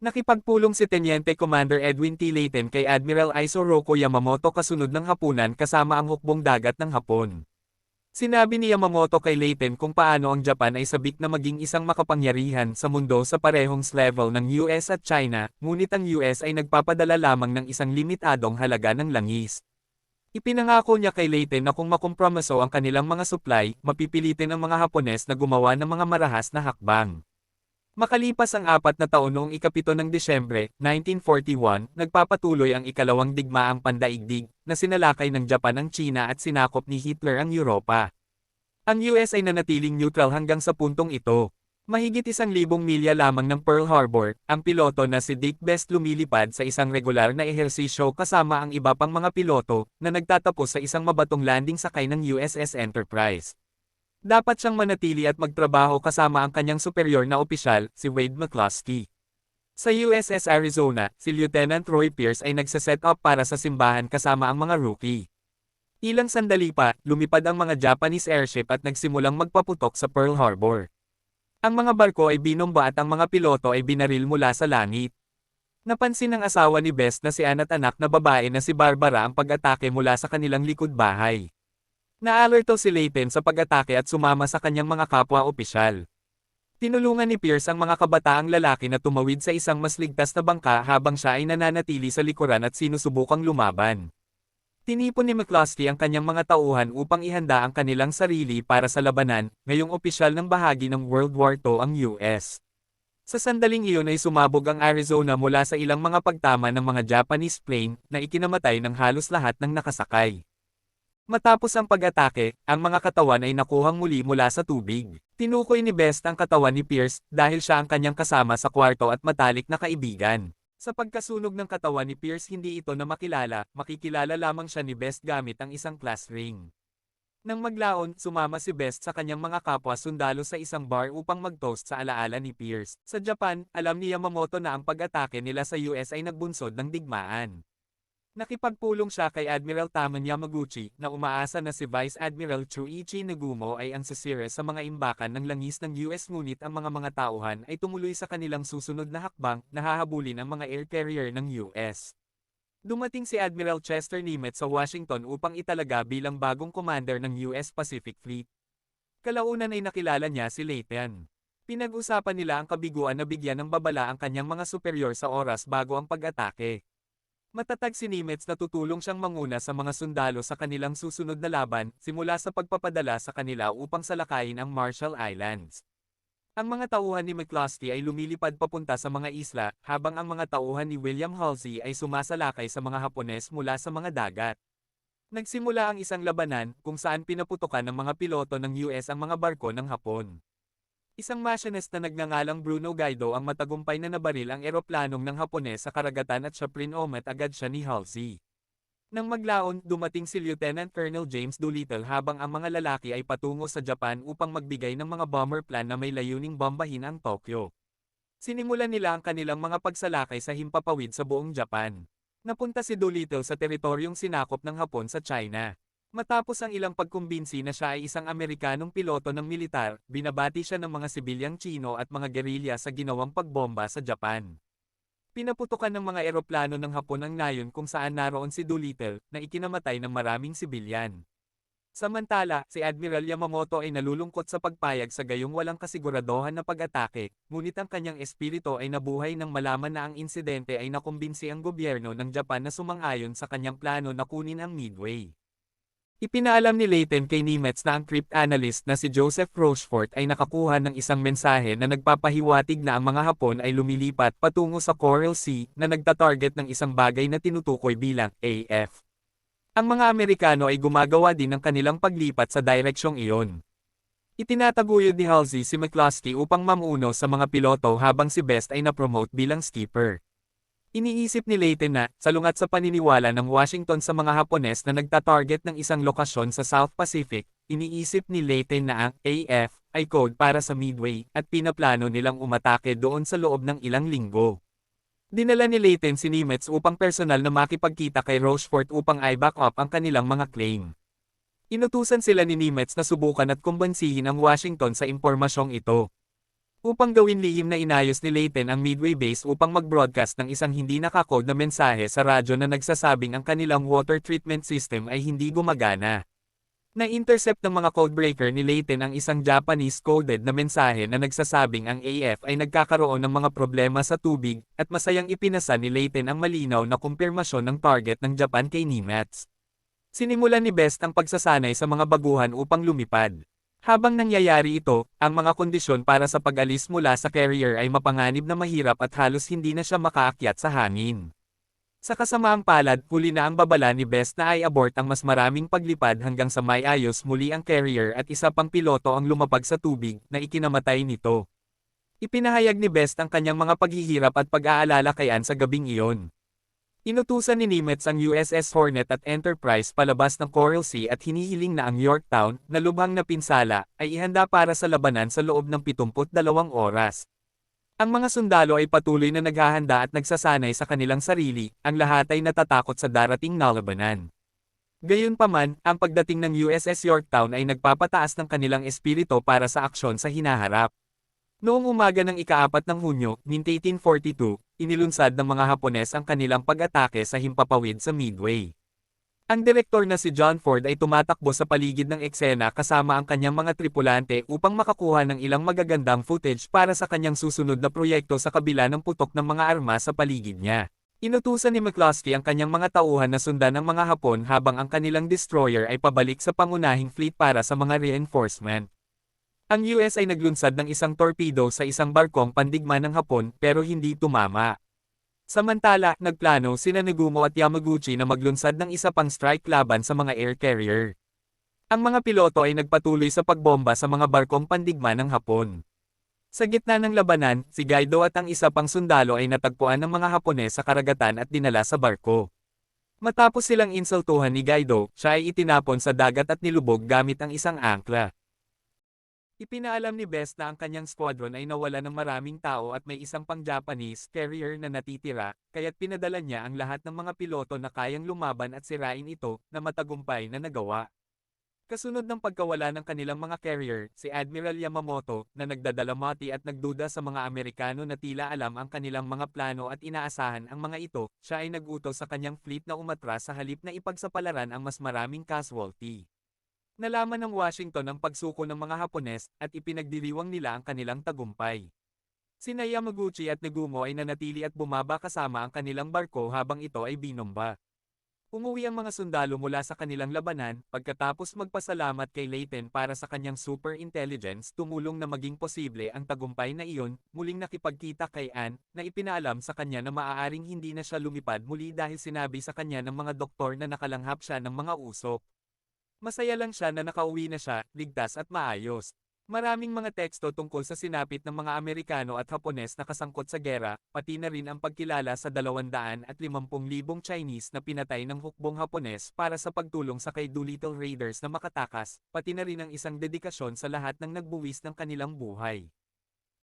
Nakipagpulong si Teniente Commander Edwin T. Layton kay Admiral Isoroku Yamamoto kasunod ng hapunan kasama ang hukbong dagat ng Hapon. Sinabi ni Yamamoto kay Layton kung paano ang Japan ay sabik na maging isang makapangyarihan sa mundo sa parehong level ng US at China, ngunit ang US ay nagpapadala lamang ng isang limitadong halaga ng langis. Ipinangako niya kay Layton na kung makompromiso ang kanilang mga supply, mapipilitin ang mga Hapones na gumawa ng mga marahas na hakbang. Makalipas ang apat na taon noong ikapito ng Disyembre, 1941, nagpapatuloy ang ikalawang digmaang pandaigdig, na sinalakay ng Japan ang China at sinakop ni Hitler ang Europa. Ang US ay nanatiling neutral hanggang sa puntong ito. Mahigit isang libong milya lamang ng Pearl Harbor, ang piloto na si Dick Best lumilipad sa isang regular na ehersisyo kasama ang iba pang mga piloto, na nagtatapos sa isang mabatong landing sakay ng USS Enterprise. Dapat siyang manatili at magtrabaho kasama ang kanyang superior na opisyal, si Wade McCloskey. Sa USS Arizona, si Lieutenant Roy Pierce ay nagsaset up para sa simbahan kasama ang mga rookie. Ilang sandali pa, lumipad ang mga Japanese airship at nagsimulang magpaputok sa Pearl Harbor. Ang mga barko ay binomba at ang mga piloto ay binaril mula sa langit. Napansin ng asawa ni Best na si Ann at anak na babae na si Barbara ang pag-atake mula sa kanilang likod bahay. Naalerto si Layton sa pag-atake at sumama sa kanyang mga kapwa-opisyal. Tinulungan ni Pierce ang mga kabataang lalaki na tumawid sa isang mas ligtas na bangka habang siya ay nananatili sa likuran at sinusubukang lumaban. Tinipon ni McCloskey ang kanyang mga tauhan upang ihanda ang kanilang sarili para sa labanan, ngayong opisyal ng bahagi ng World War II ang US. Sa sandaling iyon ay sumabog ang Arizona mula sa ilang mga pagtama ng mga Japanese plane na ikinamatay ng halos lahat ng nakasakay. Matapos ang pag-atake, ang mga katawan ay nakuhang muli mula sa tubig. Tinukoy ni Best ang katawan ni Pierce dahil siya ang kanyang kasama sa kwarto at matalik na kaibigan. Sa pagkasunog ng katawan ni Pierce hindi ito na makilala, makikilala lamang siya ni Best gamit ang isang class ring. Nang maglaon, sumama si Best sa kanyang mga kapwa sundalo sa isang bar upang mag-toast sa alaala ni Pierce. Sa Japan, alam ni Yamamoto na ang pag-atake nila sa US ay nagbunsod ng digmaan. Nakipagpulong siya kay Admiral Taman Yamaguchi na umaasa na si Vice Admiral Chuichi Nagumo ay ang sasire sa mga imbakan ng langis ng US ngunit ang mga mga tauhan ay tumuloy sa kanilang susunod na hakbang na hahabulin ang mga air carrier ng US. Dumating si Admiral Chester Nimitz sa Washington upang italaga bilang bagong commander ng US Pacific Fleet. Kalaunan ay nakilala niya si Layton. Pinag-usapan nila ang kabiguan na bigyan ng babala ang kanyang mga superior sa oras bago ang pag-atake. Matatag si Nimitz na tutulong siyang manguna sa mga sundalo sa kanilang susunod na laban, simula sa pagpapadala sa kanila upang salakayin ang Marshall Islands. Ang mga tauhan ni McCloskey ay lumilipad papunta sa mga isla, habang ang mga tauhan ni William Halsey ay sumasalakay sa mga Hapones mula sa mga dagat. Nagsimula ang isang labanan, kung saan pinaputokan ng mga piloto ng US ang mga barko ng Hapon. Isang machinist na nagngangalang Bruno Gaido ang matagumpay na nabaril ang eroplanong ng Hapones sa karagatan at siya prinomet agad siya ni Halsey. Nang maglaon, dumating si Lieutenant Colonel James Doolittle habang ang mga lalaki ay patungo sa Japan upang magbigay ng mga bomber plan na may layuning bombahin ang Tokyo. Sinimulan nila ang kanilang mga pagsalakay sa himpapawid sa buong Japan. Napunta si Doolittle sa teritoryong sinakop ng Hapon sa China. Matapos ang ilang pagkumbinsi na siya ay isang Amerikanong piloto ng militar, binabati siya ng mga sibilyang Chino at mga gerilya sa ginawang pagbomba sa Japan. Pinaputukan ng mga eroplano ng Hapon ang nayon kung saan naroon si Doolittle, na ikinamatay ng maraming sibilyan. Samantala, si Admiral Yamamoto ay nalulungkot sa pagpayag sa gayong walang kasiguradohan na pag-atake, ngunit ang kanyang espiritu ay nabuhay nang malaman na ang insidente ay nakumbinsi ang gobyerno ng Japan na sumang-ayon sa kanyang plano na kunin ang Midway. Ipinaalam ni Layton kay Nimitz na ang cryptanalyst na si Joseph Rochefort ay nakakuha ng isang mensahe na nagpapahiwatig na ang mga Hapon ay lumilipat patungo sa Coral Sea na nagtatarget ng isang bagay na tinutukoy bilang AF. Ang mga Amerikano ay gumagawa din ng kanilang paglipat sa direksyong iyon. Itinataguyod ni Halsey si McCloskey upang mamuno sa mga piloto habang si Best ay napromote bilang skipper. Iniisip ni Layton na, salungat sa paniniwala ng Washington sa mga Hapones na nagtatarget ng isang lokasyon sa South Pacific, iniisip ni Layton na ang AF ay code para sa Midway at pinaplano nilang umatake doon sa loob ng ilang linggo. Dinala ni Layton si Nimitz upang personal na makipagkita kay Rochefort upang i-back up ang kanilang mga claim. Inutusan sila ni Nimitz na subukan at kumbansihin ang Washington sa impormasyong ito. Upang gawin lihim na inayos ni Leighton ang Midway base upang mag-broadcast ng isang hindi nakakode na mensahe sa radyo na nagsasabing ang kanilang water treatment system ay hindi gumagana. Na-intercept ng mga codebreaker ni Leighton ang isang Japanese-coded na mensahe na nagsasabing ang AF ay nagkakaroon ng mga problema sa tubig, at masayang ipinasa ni Leighton ang malinaw na kumpirmasyon ng target ng Japan kay Nimitz. Sinimulan ni Best ang pagsasanay sa mga baguhan upang lumipad. Habang nangyayari ito, ang mga kondisyon para sa pag-alis mula sa carrier ay mapanganib na mahirap at halos hindi na siya makaakyat sa hangin. Sa kasamaang palad, huli na ang babala ni Best na ay abort ang mas maraming paglipad hanggang sa may ayos muli ang carrier at isa pang piloto ang lumapag sa tubig na ikinamatay nito. Ipinahayag ni Best ang kanyang mga paghihirap at pag-aalala kay Anne sa gabing iyon. Inutusan ni Nimitz ang USS Hornet at Enterprise palabas ng Coral Sea at hinihiling na ang Yorktown, na lubhang na pinsala, ay ihanda para sa labanan sa loob ng 72 oras. Ang mga sundalo ay patuloy na naghahanda at nagsasanay sa kanilang sarili, ang lahat ay natatakot sa darating na labanan. Gayunpaman, ang pagdating ng USS Yorktown ay nagpapataas ng kanilang espirito para sa aksyon sa hinaharap. Noong umaga ng ikaapat ng Hunyo, 1842, inilunsad ng mga Hapones ang kanilang pag-atake sa himpapawid sa Midway. Ang direktor na si John Ford ay tumatakbo sa paligid ng eksena kasama ang kanyang mga tripulante upang makakuha ng ilang magagandang footage para sa kanyang susunod na proyekto sa kabila ng putok ng mga armas sa paligid niya. Inutusan ni McCloskey ang kanyang mga tauhan na sundan ng mga Hapon habang ang kanilang destroyer ay pabalik sa pangunahing fleet para sa mga reinforcement. Ang US ay naglunsad ng isang torpedo sa isang barkong pandigma ng Hapon pero hindi tumama. Samantala, nagplano sina Nagumo at Yamaguchi na maglunsad ng isa pang strike laban sa mga air carrier. Ang mga piloto ay nagpatuloy sa pagbomba sa mga barkong pandigma ng Hapon. Sa gitna ng labanan, si Gaido at ang isa pang sundalo ay natagpuan ng mga Hapones sa karagatan at dinala sa barko. Matapos silang insultuhan ni Gaido, siya ay itinapon sa dagat at nilubog gamit ang isang angkla. Ipinaalam ni Best na ang kanyang squadron ay nawala ng maraming tao at may isang pang Japanese carrier na natitira, kaya't pinadala niya ang lahat ng mga piloto na kayang lumaban at sirain ito, na matagumpay na nagawa. Kasunod ng pagkawala ng kanilang mga carrier, si Admiral Yamamoto, na nagdadalamati at nagduda sa mga Amerikano na tila alam ang kanilang mga plano at inaasahan ang mga ito, siya ay nagutos sa kanyang fleet na umatras sa halip na ipagsapalaran ang mas maraming casualty. Nalaman ng Washington ang pagsuko ng mga Hapones, at ipinagdiriwang nila ang kanilang tagumpay. Sina Yamaguchi at Nagumo ay nanatili at bumaba kasama ang kanilang barko habang ito ay binomba. Umuwi ang mga sundalo mula sa kanilang labanan, pagkatapos magpasalamat kay Leighton para sa kanyang super intelligence tumulong na maging posible ang tagumpay na iyon, muling nakipagkita kay Anne, na ipinaalam sa kanya na maaaring hindi na siya lumipad muli dahil sinabi sa kanya ng mga doktor na nakalanghap siya ng mga usok. Masaya lang siya na nakauwi na siya, ligtas at maayos. Maraming mga teksto tungkol sa sinapit ng mga Amerikano at Hapones na kasangkot sa gera, pati na rin ang pagkilala sa 250,000 Chinese na pinatay ng hukbong Hapones para sa pagtulong sa kay Doolittle Raiders na makatakas, pati na rin ang isang dedikasyon sa lahat ng nagbuwis ng kanilang buhay.